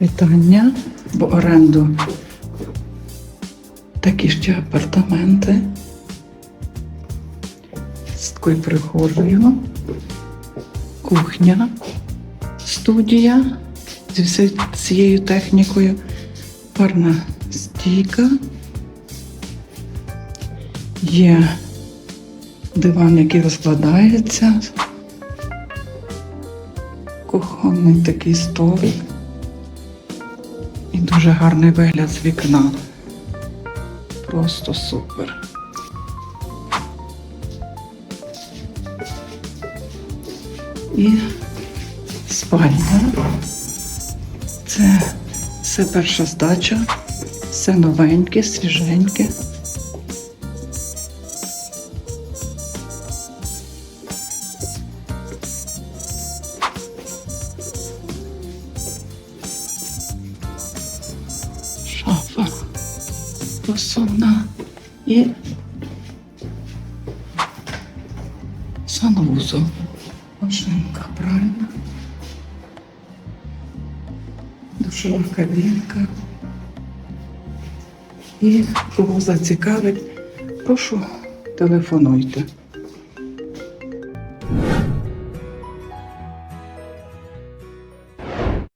Вітання в оренду. Такі ще апартаменти з такою прихожою, кухня, студія всі- цією технікою, парна стійка. Є диван, який розкладається. Кухонний такий столик. І дуже гарний вигляд з вікна. Просто супер. І спальня. Це все перша здача, все новеньке, свіженьке. Посувна і санвузол. Машинка правильно. Душова кабінка. І кого зацікавить, прошу телефонуйте.